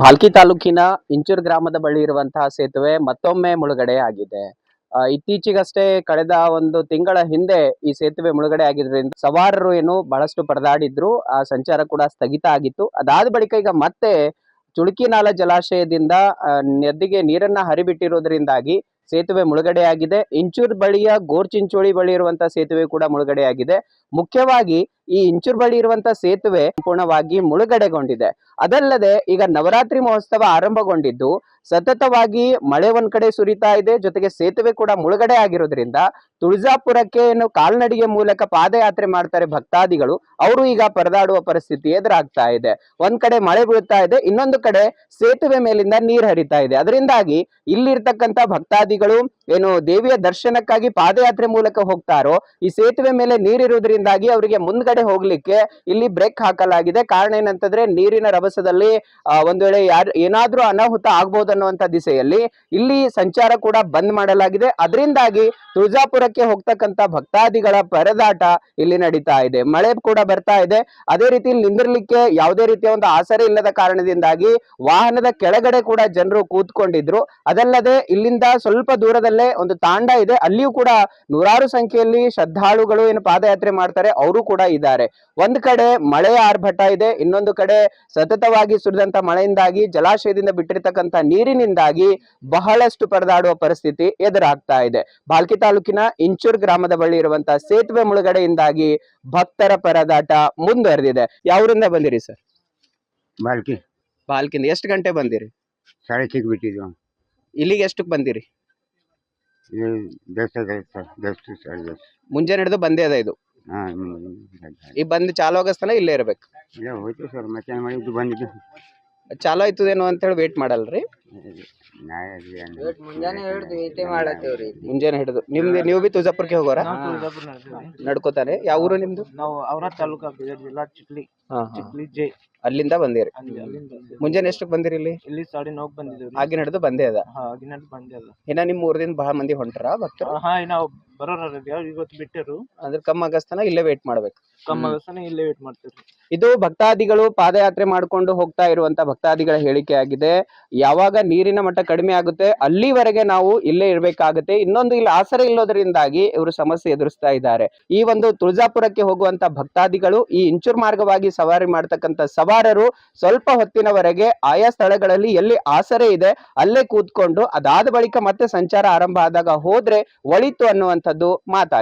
ಭಾಲ್ಕಿ ತಾಲೂಕಿನ ಇಂಚೂರ್ ಗ್ರಾಮದ ಬಳಿ ಇರುವಂತಹ ಸೇತುವೆ ಮತ್ತೊಮ್ಮೆ ಮುಳುಗಡೆ ಆಗಿದೆ. ಇತ್ತೀಚೆಗಷ್ಟೇ ಕಳೆದ ಒಂದು ತಿಂಗಳ ಹಿಂದೆ ಈ ಸೇತುವೆ ಮುಳುಗಡೆ ಆಗಿದ್ರಿಂದ ಸವಾರರು ಏನು ಬಹಳಷ್ಟು ಪರದಾಡಿದ್ರು. ಆ, ಸಂಚಾರ ಕೂಡ ಸ್ಥಗಿತ ಆಗಿತ್ತು. ಅದಾದ ಬಳಿಕ ಈಗ ಮತ್ತೆ ಚುಳುಕಿನಾಲ ಜಲಾಶಯದಿಂದ ನದಿಗೆ ನೀರನ್ನ ಹರಿಬಿಟ್ಟಿರೋದ್ರಿಂದಾಗಿ ಸೇತುವೆ ಮುಳುಗಡೆಯಾಗಿದೆ ಇಂಚೂರ್ ಬಳಿಯ ಗೋರ್ಚಿಂಚೋಳಿ ಬಳಿ ಇರುವಂತಹ ಸೇತುವೆ ಕೂಡ ಮುಳುಗಡೆಯಾಗಿದೆ ಮುಖ್ಯವಾಗಿ ಈ ಇಂಚೂರ್ ಬಳಿ ಇರುವಂತಹ ಸೇತುವೆ ಸಂಪೂರ್ಣವಾಗಿ ಮುಳುಗಡೆಗೊಂಡಿದೆ. ಅದಲ್ಲದೆ ಈಗ ನವರಾತ್ರಿ ಮಹೋತ್ಸವ ಆರಂಭಗೊಂಡಿದ್ದು, ಸತತವಾಗಿ ಮಳೆ ಒಂದ್ ಕಡೆ ಸುರಿತಾ ಇದೆ, ಜೊತೆಗೆ ಸೇತುವೆ ಕೂಡ ಮುಳುಗಡೆ ಆಗಿರೋದ್ರಿಂದ ತುಳಜಾಪುರಕ್ಕೆ ಏನು ಕಾಲ್ನಡಿಗೆ ಮೂಲಕ ಪಾದಯಾತ್ರೆ ಮಾಡ್ತಾರೆ ಭಕ್ತಾದಿಗಳು, ಅವರು ಈಗ ಪರದಾಡುವ ಪರಿಸ್ಥಿತಿ ಎದುರಾಗ್ತಾ ಇದೆ. ಒಂದ್ ಕಡೆ ಮಳೆ ಬೀಳ್ತಾ ಇದೆ, ಇನ್ನೊಂದು ಕಡೆ ಸೇತುವೆ ಮೇಲಿಂದ ನೀರ್ ಹರಿತಾ ಇದೆ. ಅದರಿಂದಾಗಿ ಇಲ್ಲಿರ್ತಕ್ಕಂತ ಭಕ್ತಾದಿಗಳು ಏನು ದೇವಿಯ ದರ್ಶನಕ್ಕಾಗಿ ಪಾದಯಾತ್ರೆ ಮೂಲಕ ಹೋಗ್ತಾರೋ, ಈ ಸೇತುವೆ ಮೇಲೆ ನೀರಿರುವುದರಿಂದಾಗಿ ಅವರಿಗೆ ಮುಂದ್ಗಡೆ ಹೋಗ್ಲಿಕ್ಕೆ ಇಲ್ಲಿ ಬ್ರೇಕ್ ಹಾಕಲಾಗಿದೆ. ಕಾರಣ ಏನಂತಂದ್ರೆ ನೀರಿನ ರಭಸದಲ್ಲಿ ಒಂದು ವೇಳೆ ಯಾರ್, ಏನಾದ್ರೂ ಅನಾಹುತ ಆಗ್ಬಹುದು ಅನ್ನುವಂತ ದಿಸೆಯಲ್ಲಿ ಇಲ್ಲಿ ಸಂಚಾರ ಕೂಡ ಬಂದ್ ಮಾಡಲಾಗಿದೆ. ಅದರಿಂದಾಗಿ ತುಳಜಾಪುರಕ್ಕೆ ಹೋಗ್ತಕ್ಕಂತ ಭಕ್ತಾದಿಗಳ ಪರದಾಟ ಇಲ್ಲಿ ನಡೀತಾ ಇದೆ. ಮಳೆ ಕೂಡ ಬರ್ತಾ ಇದೆ. ಅದೇ ರೀತಿ ನಿಂದಿರ್ಲಿಕ್ಕೆ ಯಾವುದೇ ರೀತಿಯ ಒಂದು ಆಸರೆ ಇಲ್ಲದ ಕಾರಣದಿಂದಾಗಿ ವಾಹನದ ಕೆಳಗಡೆ ಕೂಡ ಜನರು ಕೂತ್ಕೊಂಡಿದ್ರು. ಅದಲ್ಲದೆ ಇಲ್ಲಿಂದ ಸ್ವಲ್ಪ ದೂರದಲ್ಲೇ ಒಂದು ತಾಂಡ ಇದೆ. ಅಲ್ಲಿಯೂ ಕೂಡ ನೂರಾರು ಸಂಖ್ಯೆಯಲ್ಲಿ ಶ್ರದ್ಧಾಳುಗಳು ಏನು ಪಾದಯಾತ್ರೆ ಮಾಡ್ತಾರೆ. ಅವರು ಕೂಡ ಇದ್ದಾರೆ ಒಂದ್ ಕಡೆ ಮಳೆಯ ಆರ್ಭಟ ಇದೆ ಇನ್ನೊಂದು ಕಡೆ ಸತತವಾಗಿ ಸುರಿದಂತ ಮಳೆಯಿಂದಾಗಿ ಜಲಾಶಯದಿಂದ ಬಿಟ್ಟಿರ್ತಕ್ಕಂಥ ನೀರಿನಿಂದಾಗಿ ಬಹಳಷ್ಟು ಪರದಾಡುವ ಪರಿಸ್ಥಿತಿ ಎದುರಾಗ್ತಾ ಇದೆ. ಬಾಲ್ಕಿ ತಾಲೂಕಿನ ಇಂಚೂರ್ ಗ್ರಾಮದ ಬಳಿ ಇರುವಂತಹ ಸೇತುವೆ ಮುಳುಗಡೆಯಿಂದಾಗಿ ಭಕ್ತರ ಪರದಾಟ ಮುಂದುವರೆದಿದೆ. ಯಾವರಿಂದ ಬಂದಿರಿ ಸರ್? ಬಾಲ್ಕಿ. ಬಾಲ್ಕಿಂದ ಎಷ್ಟು ಗಂಟೆ ಬಂದಿರಿ? ಇಲ್ಲಿಗೆ ಎಷ್ಟಕ್ಕೆ ಬಂದಿರಿ? ಮುಂಜಾನೆ ಹಿಡಿದು ಬಂದೇ ಅದ ಇದು. ಹಾಂ ಈ ಬಂದು ಚಾಲು ಆಗಸ್ತನ ಇಲ್ಲೇ ಇರ್ಬೇಕು. ಇಲ್ಲ ಹೋಯ್ತು ಸರ್ ಮತ್ತೆ ಮಾಡಿದ್ದು? ಬಂದಿದ್ದು. ಚಾಲು ಆಯ್ತದೇನೋ ಅಂತ ಹೇಳಿ ವೇಟ್ ಮಾಡಲ್ರಿ. ಮುಂಜಾನೆ ಹಿಡ್ದು ವೇಟೆ ಮಾಡತ್ತೇವ್ರಿ ಮುಂಜಾನೆ ಹಿಡಿದು. ನಿಮ್ದು ನೀವು ಬಿ ತುಜಾಪುರ್ಗೆ ಹೋಗೋರ? ನಡ್ಕೋತಾರೆ ಯಾವ ಊರು ನಿಮ್ದು? ನಾವು ಅವರ ತಾಲೂಕಾ ಬೀದರ್ ಜಿಲ್ಲಾ ಚಿಕ್ಲಿ. ಚಿಕ್ಲಿ ಜೈ. ಅಲ್ಲಿಂದ ಬಂದಿರಿ? ಮುಂಜಾನೆ ಎಷ್ಟಕ್ಕೆ ಬಂದಿರಿ ಇಲ್ಲಿ? ಇಲ್ಲಿ ಸಾಡಿ ನೋವು ಬಂದಿದ್ದೀವಿ ಆಗಿನ ಹಿಡಿದು ಬಂದೇ ಅದ? ಆಗಿನ ಬಂದೆ ಅದ. ಇನ್ನ ನಿಮ್ಮ ಊರದಿಂದ ಬಹಳ ಮಂದಿ ಹೊಂಟ್ರ ಭಕ್ತರು? ಹಾ ನಾವು ಬರೋರ ಯಾರು ಇವತ್ತು ಬಿಟ್ಟರು? ಅಂದ್ರೆ ಇಲ್ಲೇ ವೇಟ್ ಮಾಡ್ಬೇಕು. ಇಲ್ಲೇ ವೇಟ್ ಇದು ಭಕ್ತಾದಿಗಳು ಪಾದಯಾತ್ರೆ ಮಾಡ್ಕೊಂಡು ಹೋಗ್ತಾ ಇರುವಂತ ಭಕ್ತಾದಿಗಳ ಹೇಳಿಕೆ ಆಗಿದೆ. ಯಾವಾಗ ನೀರಿನ ಮಟ್ಟ ಕಡಿಮೆ ಆಗುತ್ತೆ ಅಲ್ಲಿವರೆಗೆ ನಾವು ಇಲ್ಲೇ ಇರಬೇಕಾಗುತ್ತೆ. ಇನ್ನೊಂದು ಇಲ್ಲಿ ಆಸರೆ ಇಲ್ಲೋದ್ರಿಂದಾಗಿ ಇವರು ಸಮಸ್ಯೆ ಎದುರಿಸ್ತಾ ಇದ್ದಾರೆ. ಈ ಒಂದು ತುಳಜಾಪುರಕ್ಕೆ ಹೋಗುವಂತ ಭಕ್ತಾದಿಗಳು ಈ ಇಂಚೂರ್ ಮಾರ್ಗವಾಗಿ ಸವಾರಿ ಮಾಡ್ತಕ್ಕಂತ ಸವಾರರು ಸ್ವಲ್ಪ ಹೊತ್ತಿನವರೆಗೆ ಆಯಾ ಸ್ಥಳಗಳಲ್ಲಿ ಎಲ್ಲಿ ಆಸರೆ ಇದೆ ಅಲ್ಲೇ ಕೂತ್ಕೊಂಡು ಅದಾದ ಬಳಿಕ ಮತ್ತೆ ಸಂಚಾರ ಆರಂಭ ಆದಾಗ ಹೋದ್ರೆ ಒಳಿತು orientador Madag.